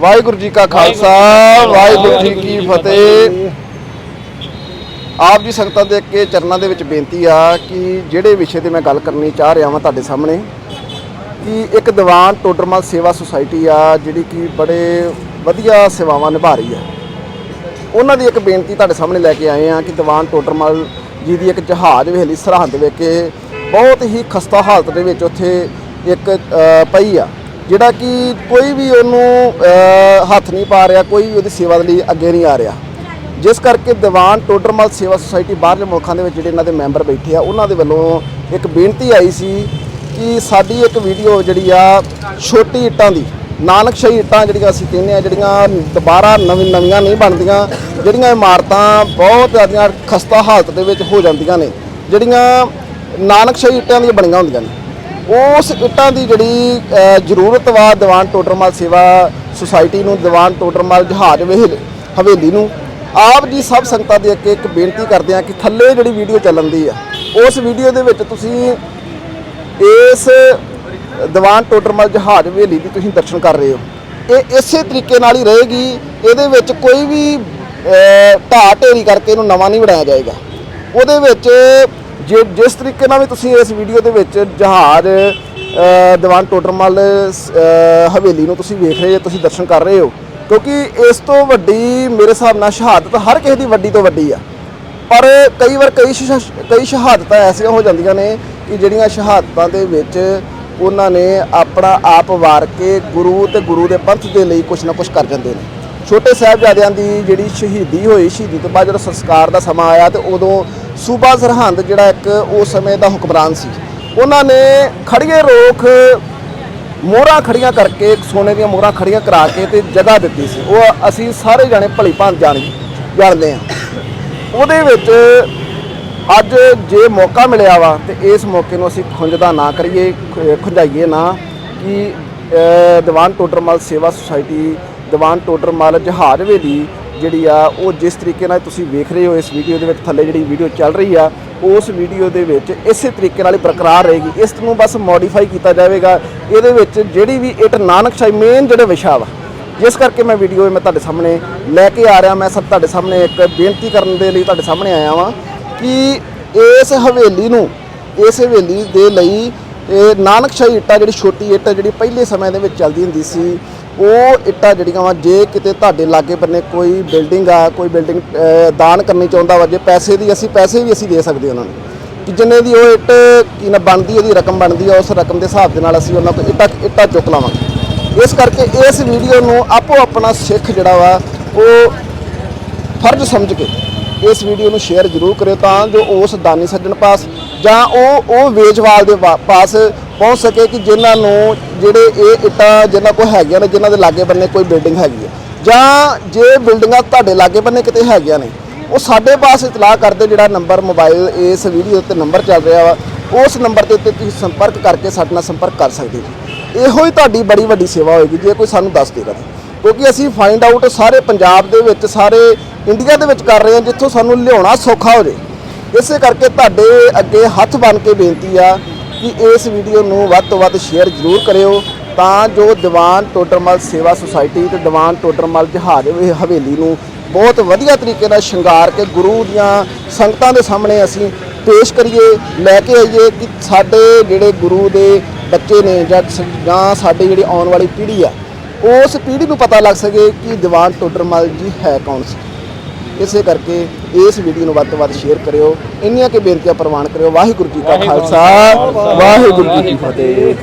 ਵਾਹਿਗੁਰੂ ਜੀ ਕਾ ਖਾਲਸਾ ਵਾਹਿਗੁਰੂ ਜੀ ਕੀ ਫਤਿਹ। ਆਪ ਜੀ ਸੰਗਤਾਂ ਦੇ ਅੱਗੇ ਚਰਨਾਂ ਦੇ ਵਿੱਚ ਬੇਨਤੀ ਆ ਕਿ ਜਿਹੜੇ ਵਿਸ਼ੇ ਤੇ ਮੈਂ ਗੱਲ ਕਰਨੀ ਚਾਹ ਰਿਹਾ ਹਾਂ ਤੁਹਾਡੇ ਸਾਹਮਣੇ ਕਿ ਇੱਕ ਦੀਵਾਨ ਟੋਡਰਮਲ ਸੇਵਾ ਸੁਸਾਇਟੀ ਆ ਜਿਹੜੀ ਕਿ ਬੜੇ ਵਧੀਆ ਸੇਵਾਵਾਂ ਨਿਭਾ ਰਹੀ ਆ। ਉਹਨਾਂ ਦੀ ਇੱਕ ਬੇਨਤੀ ਤੁਹਾਡੇ ਸਾਹਮਣੇ ਲੈ ਕੇ ਆਏ ਆ ਕਿ ਦੀਵਾਨ ਟੋਡਰਮਲ ਜੀ ਦੀ ਇੱਕ ਜਹਾਜ਼ ਹਵੇਲੀ ਸਰਹੰਦ ਵਿੱਚ ਬਹੁਤ ਹੀ ਖਸਤਾ ਹਾਲਤ ਦੇ ਵਿੱਚ ਉੱਥੇ ਇੱਕ ਪਈ ਆ। ਜਿਹੜਾ ਕਿ ਕੋਈ ਵੀ ਉਹਨੂੰ ਹੱਥ ਨਹੀਂ ਪਾ ਰਿਹਾ, ਕੋਈ ਵੀ ਉਹਦੀ ਸੇਵਾ ਦੇ ਲਈ ਅੱਗੇ ਨਹੀਂ ਆ ਰਿਹਾ। ਜਿਸ ਕਰਕੇ ਦੀਵਾਨ ਟੋਡਰਮਲ ਸੇਵਾ ਸੁਸਾਇਟੀ ਬਾਹਰਲੇ ਮੁਲਕਾਂ ਦੇ ਵਿੱਚ ਜਿਹੜੇ ਇਹਨਾਂ ਦੇ ਮੈਂਬਰ ਬੈਠੇ ਆ, ਉਹਨਾਂ ਦੇ ਵੱਲੋਂ ਇੱਕ ਬੇਨਤੀ ਆਈ ਸੀ ਕਿ ਸਾਡੀ ਇੱਕ ਵੀਡੀਓ ਜਿਹੜੀ ਆ, ਛੋਟੀ ਇੱਟਾਂ ਦੀ ਨਾਨਕਸ਼ਾਹੀ ਇੱਟਾਂ ਜਿਹੜੀਆਂ ਅਸੀਂ ਕਹਿੰਦੇ ਆ, ਜਿਹੜੀਆਂ ਦੁਬਾਰਾ ਨਵੀਂ ਨਵੀਆਂ ਨਹੀਂ ਬਣਦੀਆਂ, ਜਿਹੜੀਆਂ ਇਮਾਰਤਾਂ ਬਹੁਤ ਜ਼ਿਆਦਾ ਖਸਤਾ ਹਾਲਤ ਦੇ ਵਿੱਚ ਹੋ ਜਾਂਦੀਆਂ ਨੇ, ਜਿਹੜੀਆਂ ਨਾਨਕਸ਼ਾਹੀ ਇੱਟਾਂ ਦੀਆਂ ਬਣੀਆਂ ਹੁੰਦੀਆਂ ਨੇ। ਉਸ ਇੱਟਾਂ ਦੀ ਜਿਹੜੀ ਅ, ਜ਼ਰੂਰਤ ਵਾ ਦੀਵਾਨ ਟੋਡਰਮਲ ਸੇਵਾ ਸੁਸਾਇਟੀ ਨੂੰ ਦੀਵਾਨ ਟੋਡਰਮਲ ਜਹਾਜ਼ ਵੇਹਲ ਹਵੇਲੀ ਨੂੰ ਆਪ ਜੀ ਸਭ ਸੰਗਤਾਂ ਦੇ ਅੱਗੇ ਇੱਕ ਬੇਨਤੀ ਕਰਦੇ ਆ ਕਿ ਥੱਲੇ ਜਿਹੜੀ ਵੀਡੀਓ ਚੱਲਣ ਦੀ ਆ ਉਸ ਵੀਡੀਓ ਦੇ ਵਿੱਚ ਤੁਸੀਂ ਇਸ ਦੀਵਾਨ ਟੋਡਰਮਲ ਜਹਾਜ਼ ਹਵੇਲੀ ਦੀ ਤੁਸੀਂ ਦਰਸ਼ਨ ਕਰ ਰਹੇ ਹੋ। ਇਹ ਇਸੇ ਤਰੀਕੇ ਨਾਲ ਹੀ ਰਹੇਗੀ ਇਹਦੇ ਵਿੱਚ ਕੋਈ ਵੀ ਢਾਹ ਢੇਰੀ ਕਰਕੇ ਇਹਨੂੰ ਨਵਾਂ ਨਹੀਂ ਬਣਾਇਆ ਜਾਏਗਾ। ਉਹਦੇ ਵਿੱਚ ਜੇ ਜਿਸ ਤਰੀਕੇ ਨਾਲ ਵੀ ਤੁਸੀਂ ਇਸ ਵੀਡੀਓ ਦੇ ਵਿੱਚ ਜਹਾਜ਼ ਦੀਵਾਨ ਟੋਡਰਮਲ ਹਵੇਲੀ ਨੂੰ ਤੁਸੀਂ ਵੇਖ ਰਹੇ ਹੋ, ਤੁਸੀਂ ਦਰਸ਼ਨ ਕਰ ਰਹੇ ਹੋ, ਕਿਉਂਕਿ ਇਸ ਤੋਂ ਵੱਡੀ ਮੇਰੇ ਹਿਸਾਬ ਨਾਲ ਸ਼ਹਾਦਤ ਹਰ ਕਿਸੇ ਦੀ ਵੱਡੀ ਤੋਂ ਵੱਡੀ ਆ। ਪਰ ਕਈ ਵਾਰ ਕਈ ਸ਼ਹਾ- ਕਈ ਸ਼ਹਾਦਤਾਂ ਐਸੀਆਂ ਹੋ ਜਾਂਦੀਆਂ ਨੇ ਕਿ ਜਿਹੜੀਆਂ ਸ਼ਹਾਦਤਾਂ ਦੇ ਵਿੱਚ ਉਹਨਾਂ ਨੇ ਆਪਣਾ ਆਪ ਵਾਰ ਕੇ ਗੁਰੂ ਤੇ ਗੁਰੂ ਦੇ ਪੰਥ ਦੇ ਲਈ ਕੁਝ ਨਾ ਕੁਝ ਕਰ ਜਾਂਦੇ ਨੇ। ਛੋਟੇ ਸਾਹਿਬਜ਼ਾਦਿਆਂ ਦੀ ਜਿਹੜੀ ਸ਼ਹੀਦੀ ਹੋਈ, ਸ਼ਹੀਦੀ ਤੋਂ ਬਾਅਦ ਜਦੋਂ ਸੰਸਕਾਰ ਦਾ ਸਮਾਂ ਆਇਆ ਤੇ ਉਦੋਂ ਸੂਬਾ ਸਰਹੰਦ, ਜਿਹੜਾ ਇੱਕ ਉਸ ਸਮੇਂ ਦਾ ਹੁਕਮਰਾਨ ਸੀ, ਉਹਨਾਂ ਨੇ ਖੜੀਏ ਰੋਖ ਮੋਹਰਾਂ ਖੜੀਆਂ ਕਰਕੇ ਸੋਨੇ ਦੀਆਂ ਮੋਹਰਾਂ ਖੜੀਆਂ ਕਰਾ ਕੇ ਤੇ ਜਗ੍ਹਾ ਦਿੱਤੀ ਸੀ। ਉਹ ਅਸੀਂ ਸਾਰੇ ਜਾਣੇ ਭਲੀ ਭਾਂਤ ਜਾਣ ਜਾਣਦੇ ਆ ਉਹਦੇ ਵਿੱਚ ਅੱਜ ਜੇ ਮੌਕਾ ਮਿਲਿਆ ਵਾ, ਤੇ ਇਸ ਮੌਕੇ ਨੂੰ ਅਸੀਂ ਖੁੰਝਦਾ ਨਾ ਕਰੀਏ, ਖ- ਖੁੰਝਾਈਏ ਨਾ ਕਿ ਦੀਵਾਨ ਟੋਡਰਮਲ ਸੇਵਾ ਸੁਸਾਇਟੀ, ਦੀਵਾਨ ਟੋਡਰਮਲ ਜਹਾਜ਼ ਹਵੇਲੀ ਜਿਹੜੀ ਆ, ਉਹ ਜਿਸ ਤਰੀਕੇ ਨਾਲ ਤੁਸੀਂ ਵੇਖ ਰਹੇ ਹੋ ਇਸ ਵੀਡੀਓ ਦੇ ਵਿੱਚ, ਥੱਲੇ ਜਿਹੜੀ ਵੀਡੀਓ ਚੱਲ ਰਹੀ ਆ, ਉਸ ਵੀਡੀਓ ਦੇ ਵਿੱਚ ਇਸੇ ਤਰੀਕੇ ਨਾਲ ਹੀ ਬਰਕਰਾਰ ਰਹੇਗੀ। ਇਸ ਨੂੰ ਬਸ ਮੋਡੀਫਾਈ ਕੀਤਾ ਜਾਵੇਗਾ। ਇਹਦੇ ਵਿੱਚ ਜਿਹੜੀ ਵੀ ਇਟ ਨਾਨਕਸ਼ਾਹੀ ਮੇਨ ਜਿਹੜਾ ਵਿਸ਼ਾ ਵਾ, ਜਿਸ ਕਰਕੇ ਮੈਂ ਵੀਡੀਓ ਮੈਂ ਤੁਹਾਡੇ ਸਾਹਮਣੇ ਲੈ ਕੇ ਆ ਰਿਹਾ। ਮੈਂ ਸਭ ਤੁਹਾਡੇ ਸਾਹਮਣੇ ਇੱਕ ਬੇਨਤੀ ਕਰਨ ਦੇ ਲਈ ਤੁਹਾਡੇ ਸਾਹਮਣੇ ਆਇਆ ਵਾਂ ਕਿ ਇਸ ਹਵੇਲੀ ਨੂੰ, ਇਸ ਹਵੇਲੀ ਦੇ ਲਈ ਇਹ ਨਾਨਕਸ਼ਾਹੀ ਇੱਟਾਂ, ਜਿਹੜੀ ਛੋਟੀ ਇੱਟ ਜਿਹੜੀ ਪਹਿਲੇ ਸਮੇਂ ਦੇ ਵਿੱਚ ਚੱਲਦੀ ਹੁੰਦੀ ਸੀ ਉਹ ਇੱਟਾਂ ਜਿਹੜੀਆਂ ਵਾ, ਜੇ ਕਿਤੇ ਤੁਹਾਡੇ ਲਾਗੇ ਬੰਨੇ ਕੋਈ ਬਿਲਡਿੰਗ ਆ, ਕੋਈ ਬਿਲਡਿੰਗ ਦਾਨ ਕਰਨੀ ਚਾਹੁੰਦਾ ਵਾ, ਜੇ ਪੈਸੇ ਦੀ ਅਸੀਂ, ਪੈਸੇ ਵੀ ਅਸੀਂ ਦੇ ਸਕਦੇ ਉਹਨਾਂ ਨੂੰ। ਕਿ ਜਿੰਨੇ ਦੀ ਉਹ ਇੱਟ, ਕੀ ਨਾ ਬਣਦੀ, ਉਹਦੀ ਰਕਮ ਬਣਦੀ ਆ, ਉਸ ਰਕਮ ਦੇ ਹਿਸਾਬ ਦੇ ਨਾਲ ਅਸੀਂ ਉਹਨਾਂ ਕੋਲ ਇੱਟਾਂ ਇੱਟਾਂ ਚੁੱਕ ਲਾਵਾਂਗੇ। ਇਸ ਕਰਕੇ ਇਸ ਵੀਡੀਓ ਨੂੰ ਆਪੋ ਆਪਣਾ ਸਿੱਖ ਜਿਹੜਾ ਵਾ, ਉਹ ਫਰਜ਼ ਸਮਝ ਕੇ ਇਸ ਵੀਡੀਓ ਨੂੰ ਸ਼ੇਅਰ ਜ਼ਰੂਰ ਕਰਿਓ ਤਾਂ ਜੋ ਉਸ ਦਾਨੀ ਸੱਜਣ ਪਾਸ ਜਾਂ ਉਹ ਉਹ ਵੇਚਵਾਲ ਦੇ ਵਾ- ਪਾਸ ਪਹੁੰਚ ਸਕੇ ਕਿ ਜਿਨ੍ਹਾਂ ਨੂੰ ਜਿਹੜੇ ਇਹ ਇੱਟਾਂ ਜਿਨ੍ਹਾਂ ਕੋਲ ਹੈਗੀਆਂ ਨੇ, ਜਿਨ੍ਹਾਂ ਦੇ ਲਾਗੇ ਬੰਨੇ ਕੋਈ ਬਿਲਡਿੰਗ ਹੈਗੀ ਹੈ। ਜਾਂ ਜੇ ਬਿਲਡਿੰਗਾਂ ਤੁਹਾਡੇ ਲਾਗੇ ਬੰਨੇ ਕਿਤੇ ਹੈਗੀਆਂ ਨੇ, ਉਹ ਸਾਡੇ ਪਾਸ ਇਤਲਾਹ ਕਰਦੇ ਜਿਹੜਾ ਨੰਬਰ ਮੋਬਾਈਲ ਇਸ ਵੀਡੀਓ ਤੇ ਨੰਬਰ ਚੱਲ ਰਿਹਾ ਵਾ। ਉਸ ਨੰਬਰ ਦੇ ਉੱਤੇ ਤੁਸੀਂ ਸੰਪਰਕ ਕਰਕੇ ਸਾਡੇ ਨਾਲ ਸੰਪਰਕ ਕਰ ਸਕਦੇ ਜੀ। ਇਹੋ ਹੀ ਤੁਹਾਡੀ ਬੜੀ ਵੱਡੀ ਸੇਵਾ ਹੋਏਗੀ, ਜੇ ਕੋਈ ਸਾਨੂੰ ਦੱਸ ਦੇਗਾ ਕਿਉਂਕਿ ਅਸੀਂ ਫਾਈਂਡ ਆਊਟ ਸਾਰੇ ਪੰਜਾਬ ਦੇ ਵਿੱਚ, ਸਾਰੇ ਇੰਡੀਆ ਦੇ ਵਿੱਚ ਕਰ ਰਹੇ ਹਾਂ, ਜਿੱਥੋਂ ਸਾਨੂੰ ਲਿਆਉਣਾ ਸੌਖਾ ਹੋ ਜੇ। ਇਸੇ ਕਰਕੇ ਤੁਹਾਡੇ ਅੱਗੇ ਹੱਥ ਬਨ ਕੇ ਬੇਨਤੀ ਆ ਕਿ ਇਸ ਵੀਡੀਓ ਨੂੰ ਵੱਧ ਤੋਂ ਵੱਧ ਸ਼ੇਅਰ ਜ਼ਰੂਰ ਕਰਿਓ ਤਾਂ ਜੋ ਦੀਵਾਨ ਟੋਡਰਮਲ ਸੇਵਾ ਸੁਸਾਇਟੀ ਤੇ ਦੀਵਾਨ ਟੋਡਰਮਲ ਜਹਾਜ਼ ਵੇ- ਹਵੇਲੀ ਨੂੰ ਬਹੁਤ ਵਧੀਆ ਤਰੀਕੇ ਨਾਲ ਸ਼ਿੰਗਾਰ ਕੇ ਗੁਰੂ ਦੀਆਂ ਸੰਗਤਾਂ ਦੇ ਸਾਹਮਣੇ ਅਸੀਂ ਪੇਸ਼ ਕਰੀਏ, ਲੈ ਕੇ ਆਈਏ ਕਿ ਸਾਡੇ ਜਿਹੜੇ ਗੁਰੂ ਦੇ ਬੱਚੇ ਨੇ ਜਾਂ ਸ- ਜਾਂ ਸਾਡੀ ਜਿਹੜੀ ਆਉਣ ਵਾਲੀ ਪੀੜ੍ਹੀ ਆ, ਉਸ ਪੀੜ੍ਹੀ ਨੂੰ ਪਤਾ ਲੱਗ ਸਕੇ ਕਿ ਦੀਵਾਨ ਟੋਡਰਮਲ ਜੀ ਹੈ ਕੌਣ ਸੀ। ਇਸੇ ਕਰਕੇ ਇਸ ਵੀਡੀਓ ਨੂੰ ਵੱਧ ਤੋਂ ਵੱਧ ਸ਼ੇਅਰ ਕਰਿਓ। ਇੰਨੀਆਂ ਕਿ ਬੇਨਤੀਆਂ ਪ੍ਰਵਾਨ ਕਰਿਓ। ਵਾਹਿਗੁਰੂ ਜੀ ਕਾ ਖਾਲਸਾ। ਵਾਹਿਗੁਰੂ ਜੀ ਕੀ ਫਤਿਹ।